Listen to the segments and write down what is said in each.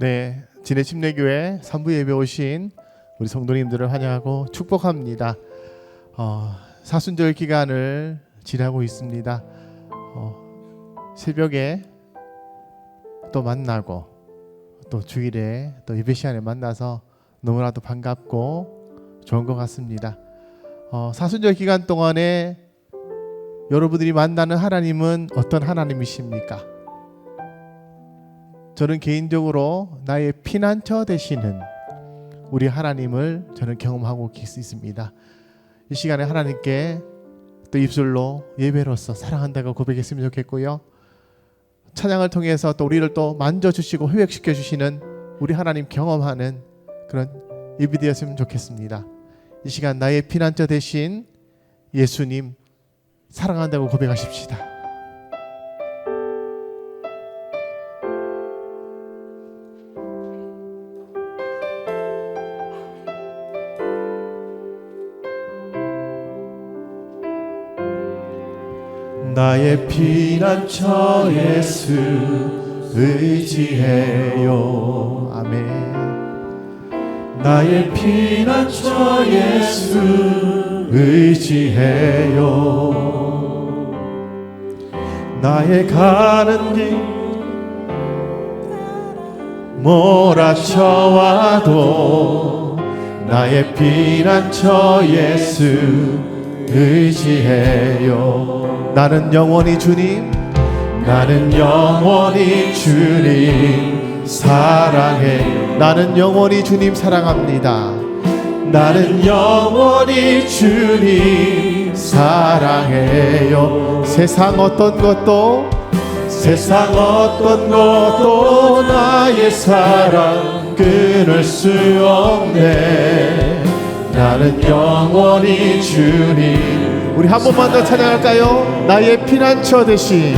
네, 진해 침례교회 산부 예배 오신 우리 성도님들을 환영하고 축복합니다. 어, 사순절 기간을 지나고 있습니다. 어, 새벽에 또 만나고 또 주일에 또 예배 시간에 만나서 너무나도 반갑고 좋은 것 같습니다. 어, 사순절 기간 동안에 여러분들이 만나는 하나님은 어떤 하나님이십니까? 저는 개인적으로 나의 피난처 되시는 우리 하나님을 저는 경험하고 있습니다. 이 시간에 하나님께 또 입술로 예배로서 사랑한다고 고백했으면 좋겠고요. 찬양을 통해서 또 우리를 또 만져주시고 회복시켜 주시는 우리 하나님 경험하는 그런 예배 되었으면 좋겠습니다. 이 시간 나의 피난처 되신 예수님 사랑한다고 고백하십시다. 나의 피난처 예수 의지해요. 아멘. 나의 피난처 예수 의지해요. 나의 가는 길 몰아쳐와도 나의 피난처 예수 의지해요. 나는 영원히 주님 나는 영원히 주님. 사랑해. 나는 영원히 주님 사랑합니다. 나는 영원히 주님 사랑해요. 세상 어떤 것도 세상 어떤 것도 나의 사랑 끊을 수 없네 나는 영원히 주님. 우리 한 번만 더 찬양할까요? 나의 피난처 대신.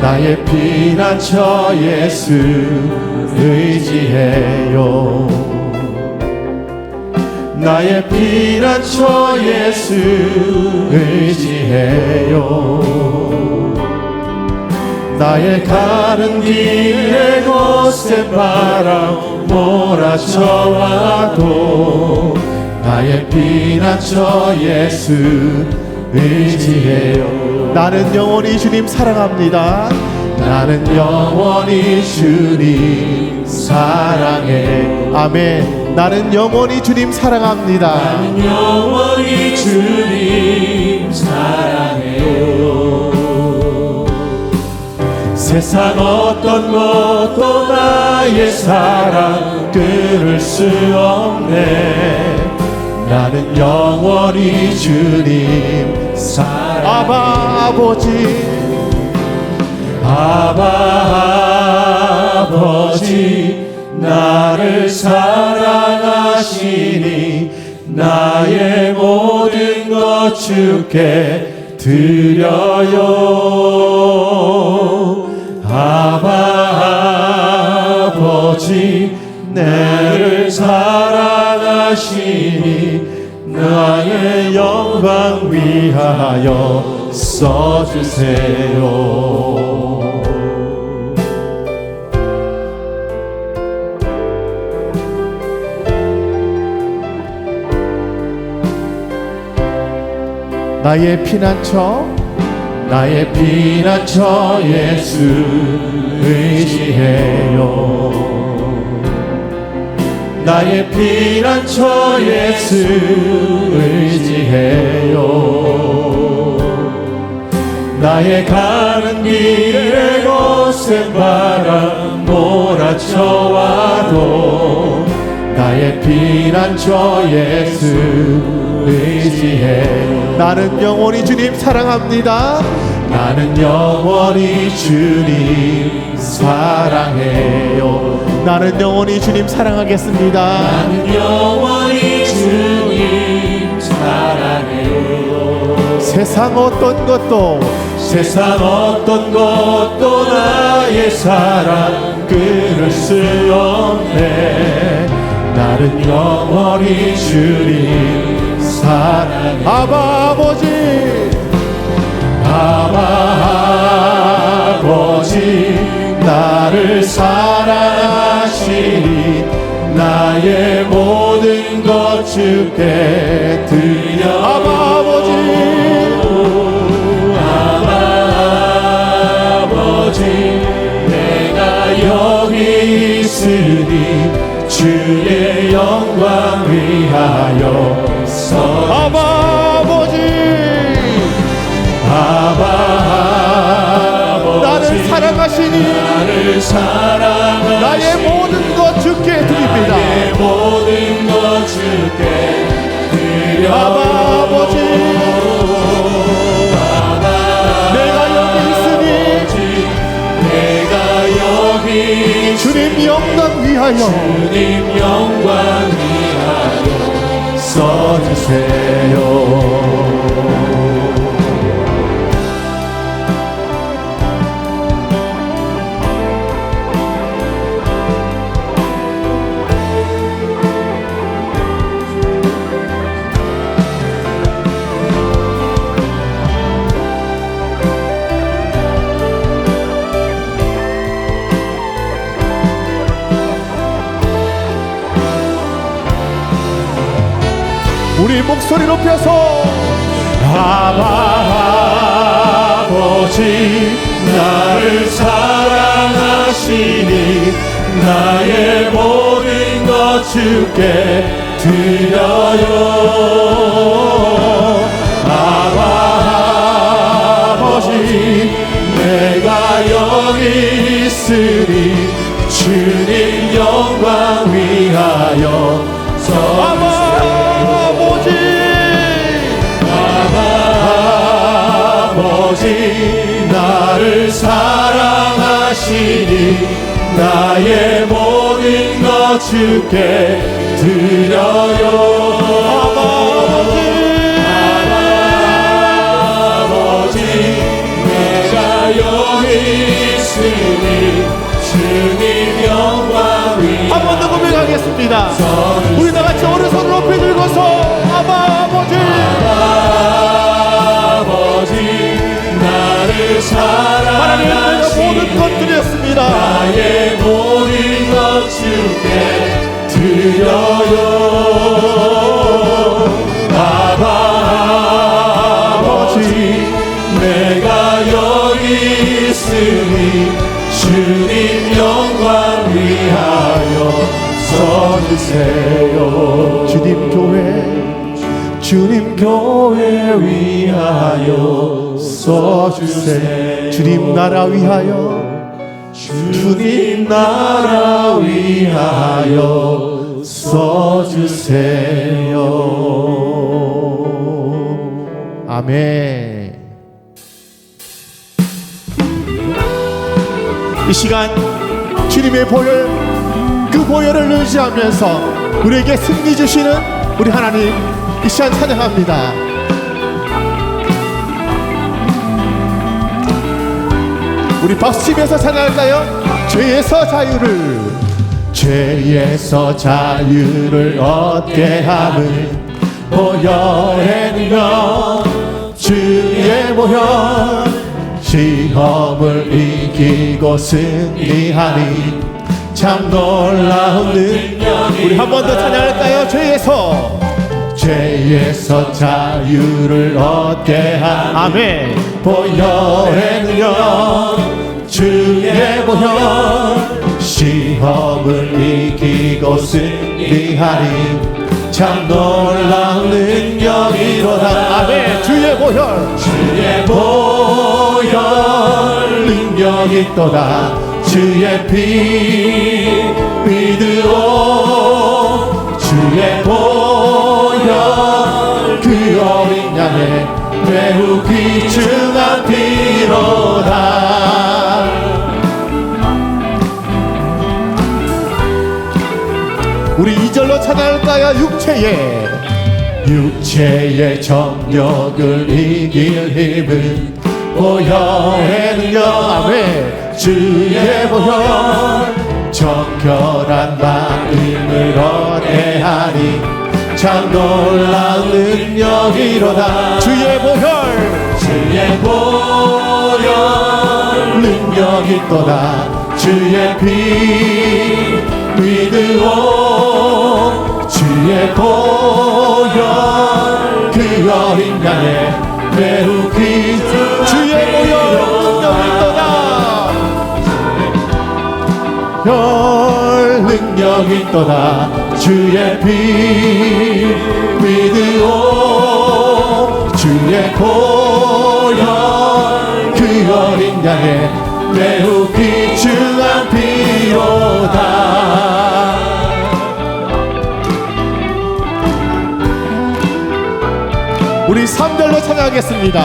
나의 피난처 예수 의지해요. 나의 피난처 예수 의지해요 나의 가는 길에 곳에 바람 몰아쳐와도 나의 피난처 예수 의지해요. 나는 영원히 주님 사랑합니다. 나는 영원히 주님 사랑해. 아멘. 나는 영원히 주님 사랑합니다. 나는 영원히 주님 사랑해요 세상 어떤 것도 나의 사랑 끊을 수 없네. 나는 영원히 주님 사랑 아바 아버지. 아바 아버지 나를 사랑하시니 나의 모든 것 주께 드려요 위하여 써주세요. 나의 피난처 나의 피난처 예수 의지해요. 나의 피난처 예수 의지해요 나의 가는 길에 곳에 바람 몰아쳐와도 나의 피난처 예수 의지해. 나는 영원히 주님 사랑합니다. 나는 영원히 주님 사랑해요. 나는 영원히 주님 사랑하겠습니다. 나는 영원히 주님 사랑해요. 세상 어떤 것도 세상 어떤 것도 나의 사랑 끊을 수 없네. 나는 영원히 주님 사랑해. 아바 아버지. 아바 아버지 나를 사랑하시니 나의 모든 것 주께 드려. 아버지 아버지 내가 여기 있으니 주의 영광 위하여 서 아바 아버지! 아바 아버지 나를 사랑하시니 나를 사랑하시니 나의 모든 것 주께 드립니다. 나의 모든 것 주께 드려 주님 영광 위하여. 주님 영광 위하여 써주세요 목소리 높여서. 아바 아버지 나를 사랑하시니 나의 모든 것 주께 드려요. 아바 아버지 내가 여기 있으니 주님 영광 위하여 아바! 서 아버지 나를 사랑하시니 나의 모든 것 주께 드려요. 아버지 내가 여기 있으니 주님 영광 위한번더 고백하겠습니다. 우리 다 같이 오른손을 높이 들고서 아바 아버지. 아버 하나님 내가 모든 것 드렸습니다. 나의 모든 것 주께 드려요. 아바 아버지 내가 여기 있으니 주님 영광 위하여 써주세요. 주님 교회. 주님 교회 위하여 써주세요 주님 나라 위하여 주님 나라 위하여 써주세요. 아멘. 이 시간 주님의 보혈 그 보혈을 의지하면서 우리에게 승리 주시는 우리 하나님 이 시간 찬양합니다 우리 박수치면서 찬양할까요? 죄에서 자유를 죄에서 자유를 얻게 함을 보혈에는요 주의 보혈 시험을 이기고 승리하니 참 놀라운 능력이 우리 한 번 더 찬양할까요? 죄에서 죄에서 자유를 얻게 함 아멘 보혈에는요 주의 보혈 시험을 이기고 승리하니 참 놀라운 능력이로다 아멘. 주의 보혈. 주의 보혈 능력이 또다 주의 피 믿으오. 주의 보혈 그 어린 양의 매우 귀중한 피로다 찬양할까요? 육체에. 육체의 정력을 이길 힘은 보혈에는요. 아멘. 주의 보혈 정결한 마음을 얻게 하니 참 놀라운 능력이로다. 주의 보혈 주의 보혈 능력이 또다. 주의 피 믿으오 주의 보혈 그 어린 양의 매우 귀중 주의 보혈 능력이 있도다 별 능력이 있도다 주의 피 믿으오. 주의 보혈 그 어린 양의 매우 귀중한 피로다 3절로 찬양하겠습니다.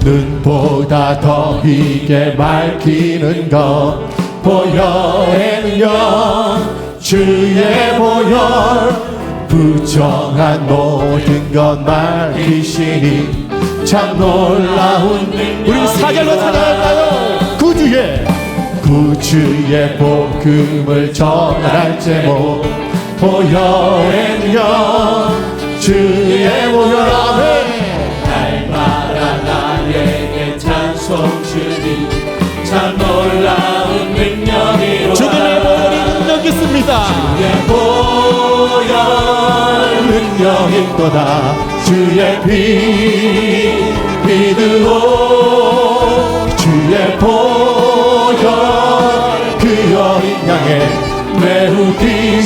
눈보다 더 희게 밝히는 것 보혈의 능력 주의 보혈 부정한 모든 것 밝히시니 참 놀라운 능력 우리 4절로 찬양할까요? 구주의. 구주의 복음을 전할 제목 보혈의 능력 주의 보혈. 아멘 능력 있도다. 주의 피 믿으오. 주의 보혈 그 어린 양의 매우 귀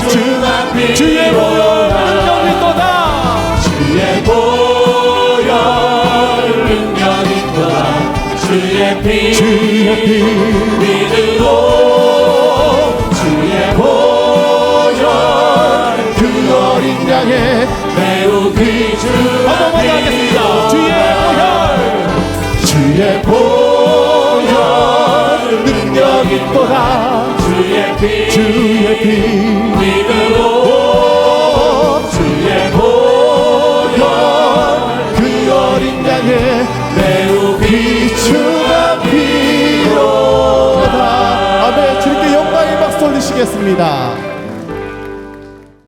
주의 보혈 능력 있도다 주의 피 주의 피 믿으오 주의 보혈 그 어린 양의 매우 귀중한 피로다. 아멘. 주님께 영광의 박수 올리시겠습니다